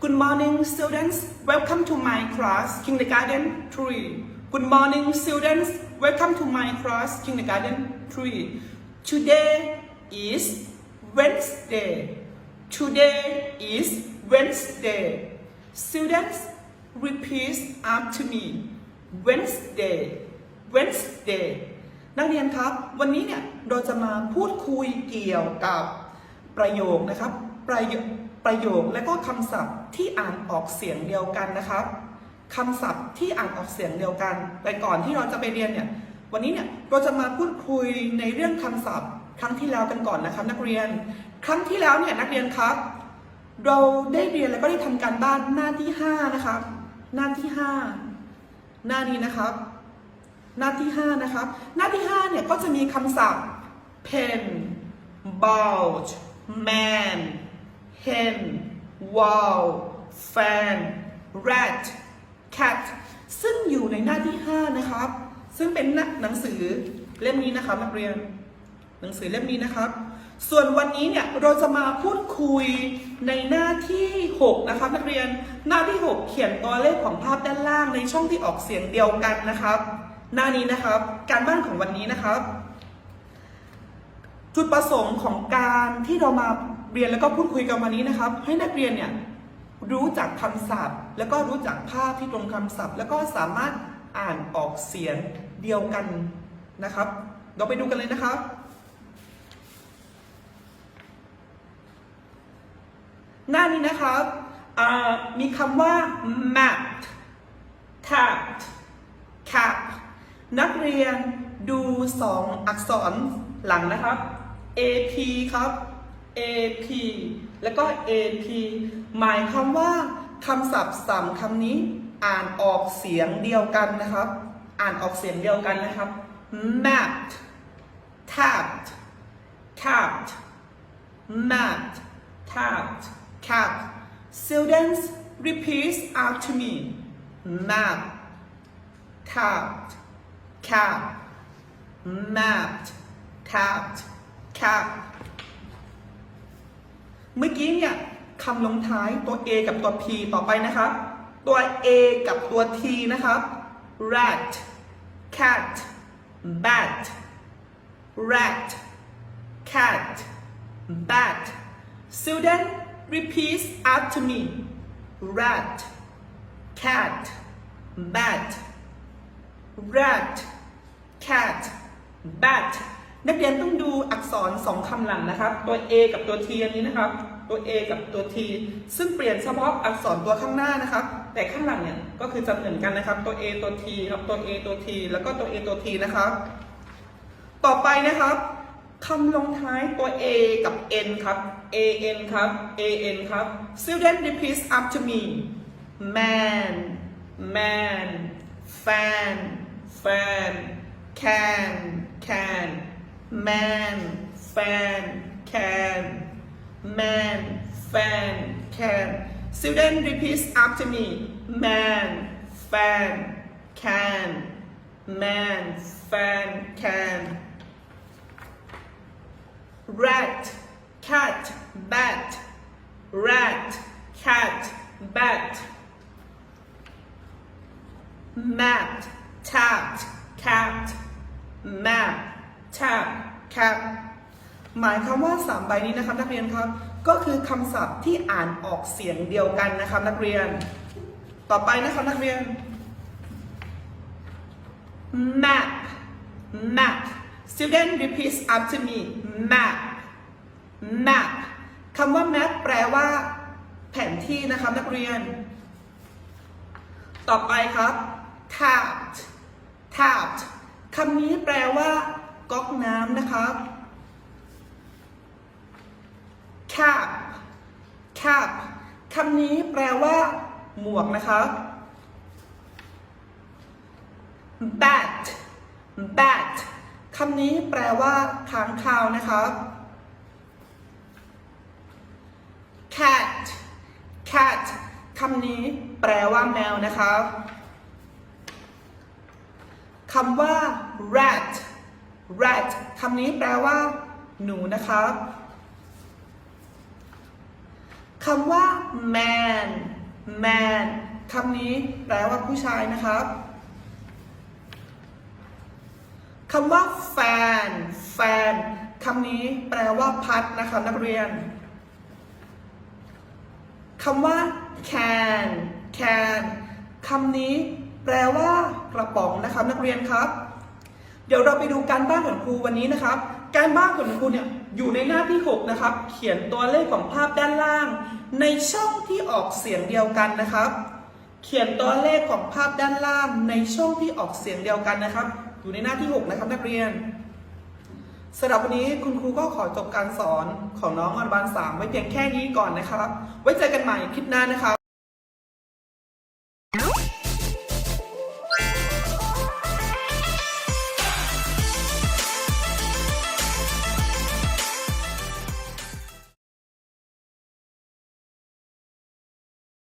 Good morning, students. Welcome to my class, Kindergarten 3. Good morning, students. Welcome to my class, Kindergarten 3. Today is Wednesday. Today is Wednesday. Students, repeat after me. Wednesday. Wednesday. นักเรียนครับ วันนี้เนี่ยเราจะมาพูดคุยเกี่ยวกับประโยคนะครับ ประโยคประโยคและก็คำศัพท์ที่อ่านออกเสียงเดียวกันนะครับคำศัพท์ที่อ่านออกเสียงเดียวกัน แต่ก่อนที่เราจะไปเรียนเนี่ย วันนี้เนี่ยเราจะมาพูดคุยในเรื่องคำศัพท์ ครั้งที่แล้วกันก่อนนะครับนักเรียน ครั้งที่แล้วเนี่ยนักเรียนครับ เราได้เรียนแล้วก็ได้ทำการบ้านหน้าที่ห้านะครับ หน้าที่ห้าหน้านี้นะครับ หน้าที่ 5 นะครับ หน้าที่5เนี่ยก็จะมีคำศัพท์ pen bulge man hen wall fan rat cat ซึ่งอยู่ในหน้าที่ 5 นะครับ ซึ่งเป็นหนัหนังสือเล่มนี้นะครับนักเรียน หนังสือเล่มนี้นะครับ ส่วนวันนี้เนี่ยเราจะมาพูดคุยในหน้าที่ 6 นะครับนักเรียนหน้าที่ 6 เขียนตัวเลขของภาพด้านล่างในช่องที่ออกเสียงเดียวกันนะครับ หน้านี้นะครับการบ้านของวันนี้นะครับ จุดประสงค์ของการที่เรามาเรียนแล้วก็พูดคุยกันวันนี้นะครับ ให้นักเรียนเนี่ยรู้จักคำศัพท์ แล้วก็รู้จักภาพที่ตรงคำศัพท์ แล้วก็สามารถอ่านออกเสียงเดียวกันนะครับ เราไปดูกันเลยนะครับ หน้านี้นะครับมีคำว่า mapped, tapped cap นักเรียนดูสองอักษรหลังนะครับ AP ครับ AP แล้วก็ AP หมายความว่าคำศัพท์สามคำนี้อ่านออกเสียงเดียวกันนะครับ อ่านออกเสียงเดียวกันนะครับ mapped tapped capped mapped tapped cap students repeat after me mapped tapped cap mapped tapped cap เมื่อกี้เนี่ยคำลงท้ายตัว A กับตัว P ต่อไปนะครับ ตัว A กับตัว T นะครับ rat cat bat rat cat bat student repeat after me rat cat bat rat cat bat นักเรียนต้องดูอักษรสองคำหลังนะครับ ตัว A กับตัว T อันนี้นะครับ ตัว A กับตัว T ซึ่งเปลี่ยนเฉพาะอักษรตัวข้างหน้านะครับ แต่ข้างหลังเนี่ยก็คือจะเหมือนกันนะครับ ตัว A ตัว T ครับ ตัว A ตัว T แล้วก็ตัว A ตัว T นะครับ ต่อไปนะครับ คำลงท้ายตัว A กับ N ครับ A N ครับ A N ครับ student repeat after me man man fan fan can can man fan can man fan can student repeat after me man fan can man fan can rat cat bat rat cat bat map tap cat map tap cat หมายความว่าสามใบนี้นะครับนักเรียนครับ ก็คือคำศัพท์ที่อ่านออกเสียงเดียวกันนะครับนักเรียน ต่อไปนะครับนักเรียน map map student repeat after me map map คำว่า map แปลว่าแผนที่นะครับนักเรียน ต่อไปครับ tapped tapped คำนี้แปลว่าก๊อกน้ำนะครับ cap cap คำนี้แปลว่า หมวกนะครับ bat bat ำนี้แปลว่าค้างคาวนะครับ cat cat คำนี้แปลว่าแมวนะครับคำว่า rat rat คำนี้แปลว่า หนูนะครับคำว่า man man คำนี้แปลว่าผู้ชายนะครับ คำว่า fan fan คำนี้แปลว่าพัดนะครับนักเรียนคำว่า can can คำนี้แปลว่ากระป๋องนะครับนักเรียนครับ เดี๋ยวเราไปดูการบ้านของครูวันนี้นะครับ การบ้านของครูเนี่ยอยู่ในหน้าที่ 6 นะครับ เขียนตัวเลขของภาพด้านล่าง ในช่องที่ออกเสียงเดียวกันนะครับ เขียนตัวเลขของภาพด้านล่าง ในช่องที่ออกเสียงเดียวกันนะครับ อยู่ในหน้าที่ 6 นะครับนักเรียนสำหรับวันนี้คุณครูก็ขอจบการสอนของน้องอนุบาลสามไว้เพียงแค่นี้ก่อนนะครับ ไว้เจอกันใหม่คลิปหน้านะครับ